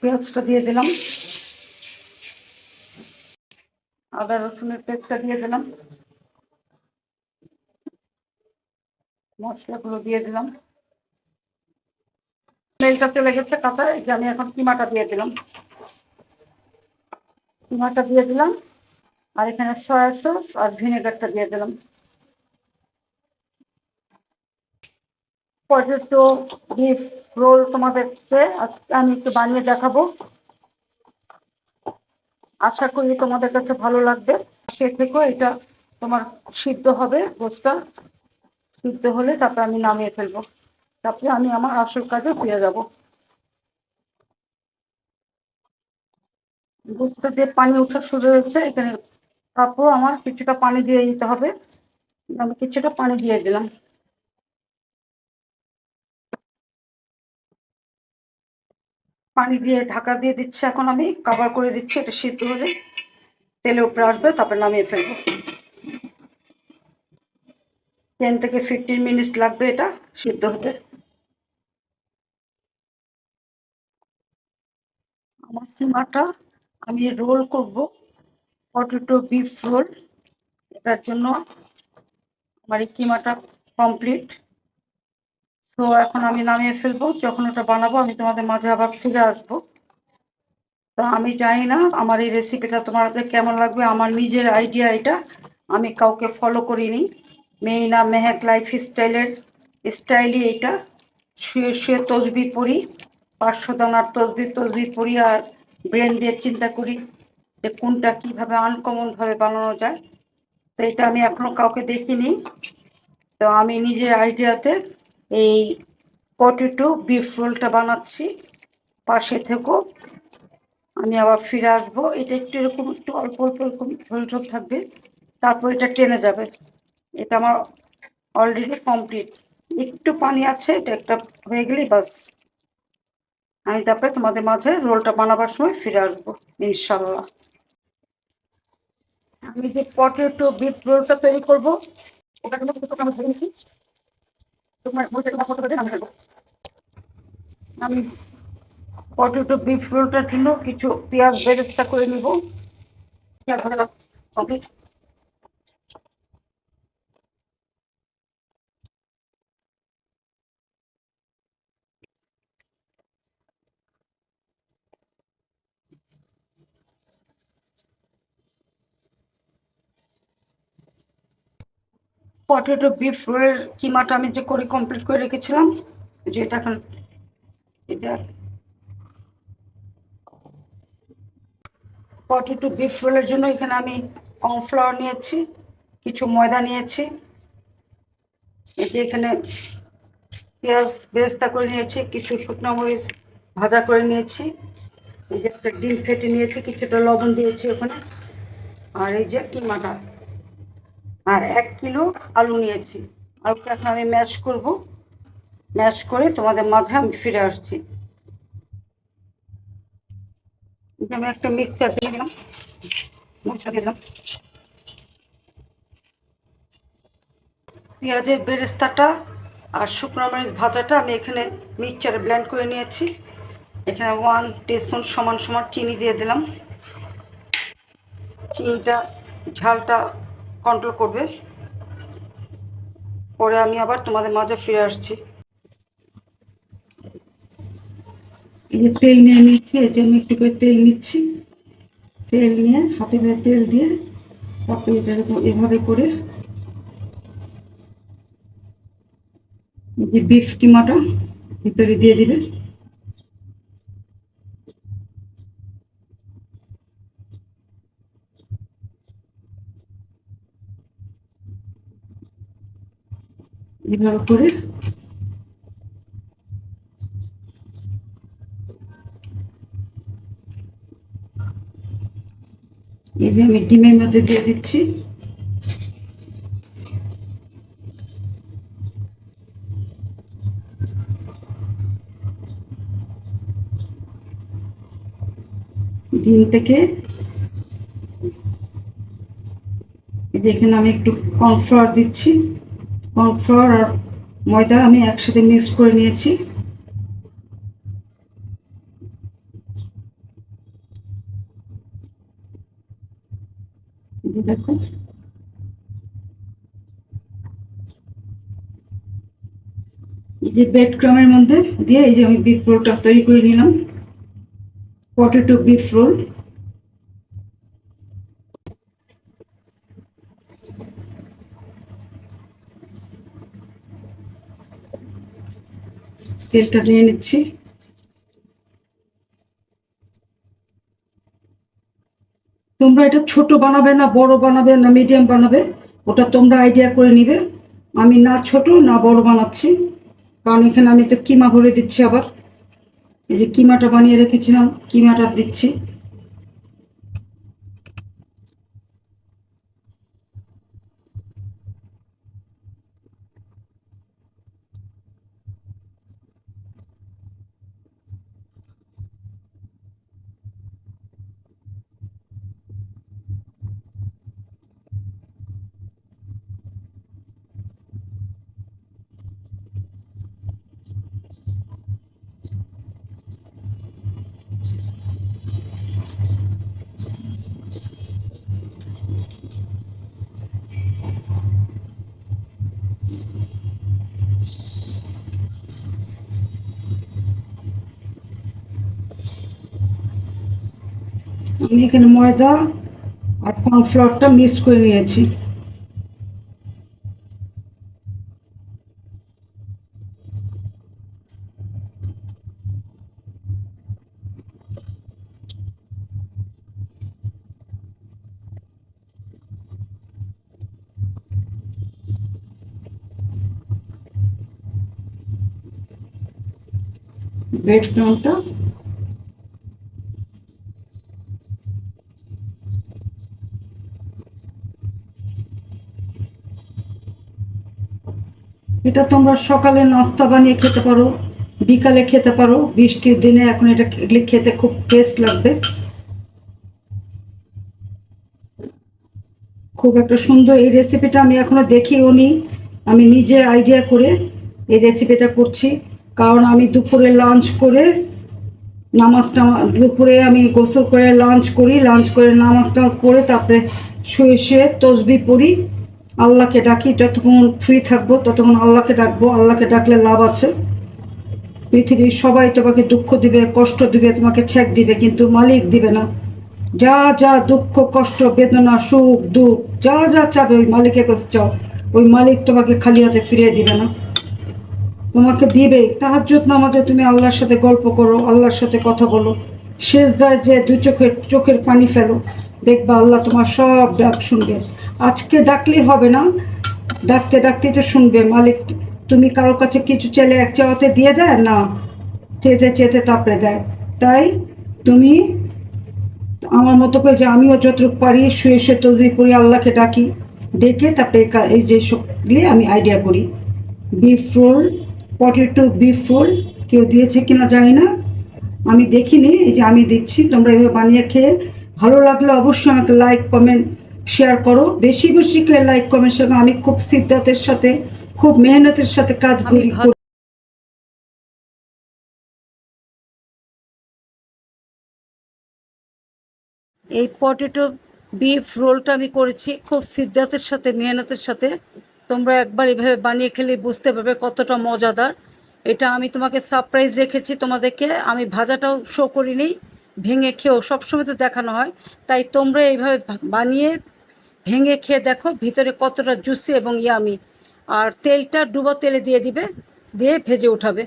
পেঁয়াজটা দিয়ে দিলাম। আদা রসুনের পেস্টটা দিয়ে দিলাম। মশলাগুলো দিয়ে দিলাম। তেলটা চলে গেছে কাঁথায় এই যে আমি এখন কিমাটা দিয়ে দিলাম। কিমাটা দিয়ে দিলাম। আর এখানে সয়া সস আর ভিনেগারটা দিয়ে দিলাম। পটেটো বিফ রোল তোমাদেরকে আজকে আমি একটু বানিয়ে দেখাবো। আশা করি তোমাদের কাছে ভালো লাগবে। সে থেকেও এটা তোমার সিদ্ধ হবে গোসটা সিদ্ধ হলে তারপরে আমি নামিয়ে ফেলব। তারপরে আমি আমার আসল কাজে ফিরে যাব। গোসটা দিয়ে পানি ওঠা শুরু হয়েছে, এখানে তারপর আমার কিছুটা পানি দিয়ে দিতে হবে। আমি কিছুটা পানি দিয়ে দিলাম। পানি দিয়ে ঢাকা দিয়ে দিচ্ছি এখন আমি কাভার করে দিচ্ছি, এটা সিদ্ধ হলে তেলে উপরে আসবে, তারপরে নামিয়ে ফেলব। টেন থেকে ফিফটিন মিনিট লাগবে এটা, সিদ্ধ হতে। আমার কিমাটা আমি রোল করব পটেটো বিফ রোল এটার জন্য আমার এই কিমাটা কমপ্লিট সো এখন আমি নামিয়ে ফেলব, যখন ওটা বানাবো আমি তোমাদের মাঝে আবার ফিরে আসব। তো আমি জানি না আমার এই রেসিপিটা তোমাদের কেমন লাগবে, আমার নিজের আইডিয়া এটা, আমি কাউকে ফলো করিনি। মেইনা মেহেক লাইফ স্টাইলের স্টাইলই এটা শুয়ে শুয়ে তসবি পড়ি পাঁচশো দানার তসবি তসবি পড়ি আর ব্রেন দিয়ে চিন্তা করি যে কোনটা কীভাবে আনকমনভাবে বানানো যায়। তো এটা আমি এখনও কাউকে দেখিনি। তো আমি নিজের আইডিয়াতে এই পটেটো বিফ রোলটা বানাচ্ছি। পাশে থেকেও আমি আবার ফিরে আসব। এটা একটু এরকম, একটু অল্প অল্প এরকম ঝোল ঝোল থাকবে। তারপর এটা টেনে যাবে। এটা আমার অলরেডি কমপ্লিট একটু পানি আছে, এটা একটা হয়ে গেলেই বাস। আমি তারপরে তোমাদের মাঝে রোলটা বানাবার সময় ফিরে আসব ইনশাল্লাহ আমি যে পটেটো বিফ রোলটা তৈরি করব ওটা কিছু আমি ধরে নিচ্ছি তোমার বলতে তোমার কত আমি পটেটো বিফ রোলটার জন্য কিছু পেঁয়াজ বেরেস্তা করে নিব। কমপ্লিট পটেটো বিফ রোলের কিমাটা আমি যে করে কমপ্লিট করে রেখেছিলাম যে এটা এখন, এটা। পটেটো বিফ রোলের জন্য এখানে আমি কর্নফ্লাওয়ার নিয়েছি, কিছু ময়দা নিয়েছি এটি এখানে পেঁয়াজ বেরেস্তা করে নিয়েছি, কিছু শুকনো মরিচ ভাজা করে নিয়েছি, এই যে একটা ডিম ফেটে নিয়েছি, কিছুটা লবণ দিয়েছি ওখানে, আর এই যে কিমাটা। আর এক কিলো আলু নিয়েছি। আলুটা এখন আমি ম্যাশ করব। ম্যাশ করে তোমাদের মাঝে আমি ফিরে আসছি। আমি একটা মিক্সার দিয়ে দিলাম। মশলা দিয়ে দিলাম। পেঁয়াজের বেরেস্তাটা আর শুকনো মরিচ ভাজাটা আমি এখানে মিক্সচারে ব্লেন্ড করে নিয়েছি। এখানে ওয়ান টিস্পুন সমান সমান চিনি দিয়ে দিলাম। চিনিটা, ঝালটা কন্ট্রোল করবে। পরে আমি আবার তোমাদের মাঝে ফিরে আসছি। তেল নিয়ে নিচ্ছি, এই যে আমি একটু করে তেল নিচ্ছি। তেল নিয়ে হাতে ধরে তেল দিয়ে তারপরে এটা এভাবে করে যে বিফ কিমাটা ভিতরে দিয়ে দিবে। এভাবে করে। এই আমি ডিমের মধ্যে দিয়ে দিচ্ছি। ডিম থেকে এই এখানে আমি একটু কর্নফ্লাওয়ার দিচ্ছি। কর্নফ্লাওয়ার আর ময়দা আমি একসাথে মিক্স করে নিয়েছি। দেখো এই যে বেড ক্রামের মধ্যে দিয়ে এই যে আমি বিফ রোলটা তৈরি করে নিলাম। পটেটো বিফ রোল তেলটা নিয়ে নিচ্ছি। তোমরা এটা ছোট বানাবে না, বড় বানাবে না, মিডিয়াম বানাবে, ওটা তোমরা আইডিয়া করে নিবে। আমি না ছোট, না বড় বানাচ্ছি। কারণ এখানে আমি তো কিমা ভরে দিচ্ছি আবার। এই যে কিমাটা বানিয়ে রেখেছিলাম, কিমাটা দিচ্ছি। আমি এখানে ময়দা আর কর্নফ্লাওয়ারটা মিক্স করে নিয়েছি। ব্রেড ক্রামটা এটা তোমরা সকালে নাস্তা বানিয়ে খেতে পারো, বিকালে খেতে পারো, বৃষ্টির দিনে এখন এটা খেতে খুব টেস্ট লাগবে। খুব একটা সুন্দর, এই রেসিপিটা আমি এখনও দেখিও নি আমি নিজে আইডিয়া করে এই রেসিপিটা করছি। কারণ আমি দুপুরে লাঞ্চ করে নামাজটা দুপুরে আমি গোসল করে লাঞ্চ করি লাঞ্চ করে নামাজটা করে তারপরে শুয়ে শুয়ে তসবি পড়ি। আল্লাহকে ডাকি, যতক্ষণ ফ্রি থাকব ততক্ষণ আল্লাহকে ডাকবো, আল্লাহকে ডাকলে লাভ আছে। পৃথিবীর সবাই তোমাকে দুঃখ দিবে, কষ্ট দিবে, তোমাকে ছেক দিবে, কিন্তু মালিক দিবে না। যা যা দুঃখ, কষ্ট, বেদনা, সুখ, দুঃখ, যা যা চাবে ওই মালিকের কাছে চাও, ওই মালিক তোমাকে খালি হাতে ফিরিয়ে দিবে না। তোমাকে দিবে। তাহাজ্জুদ নামাজে তুমি আল্লাহর সাথে গল্প করো, আল্লাহর সাথে কথা বলো। শেষ দায় যে দুই চোখের চোখের পানি ফেলো। দেখবা আল্লাহ তোমার সব ডাক শুনবে। আজকে ডাকলেই হবে না। ডাকতে ডাকতে তো শুনবে। মালিক, তুমি কারোর কাছে কিছু চাইলে এক চাওয়াতে দিয়ে দেয় না? চেতে চেতে তাপড়ে দেয়। তাই তুমি আমার মতো করে যে আমিও যতটুকু পারি শুয়ে শুয়ে তদবি পড়ি আল্লাহকে ডাকি। ডেকে তারপরে এই যে সবগুলি আমি আইডিয়া করি। Beef roll potato beef roll কেউ দিয়েছে কিনা জানি না। আমি দেখিনি এই যে আমি দিচ্ছি তোমরা এভাবে বানিয়ে খেয়ে ভালো লাগলে অবশ্যই আমাকে লাইক কমেন্ট শেয়ার করো। বেশি বেশি করে লাইক কমেন্ট শেয়ার করো। আমি খুব সিদ্ধাতের সাথে খুব মেহনতের সাথে কাজ করি। এই পটেটো বিফ রোলটা আমি করেছি খুব সিদ্ধাতের সাথে মেহনতের সাথে। তোমরা একবার এভাবে বানিয়ে খেলে বুঝতে পারবে কতটা মজাদার। এটা আমি তোমাকে সারপ্রাইজ রেখেছি তোমাদেরকে। আমি ভাজাটাও শো করিনি, ভেঙে খেয়েও। সবসময় তো দেখানো হয়। তাই তোমরা এইভাবে বানিয়ে ভেঙে খেয়ে দেখো ভিতরে কতটা জুসি এবং ইয়ামি আর তেলটা ডুবো তেলে দিয়ে দিবে, দিয়ে ভেজে উঠাবে।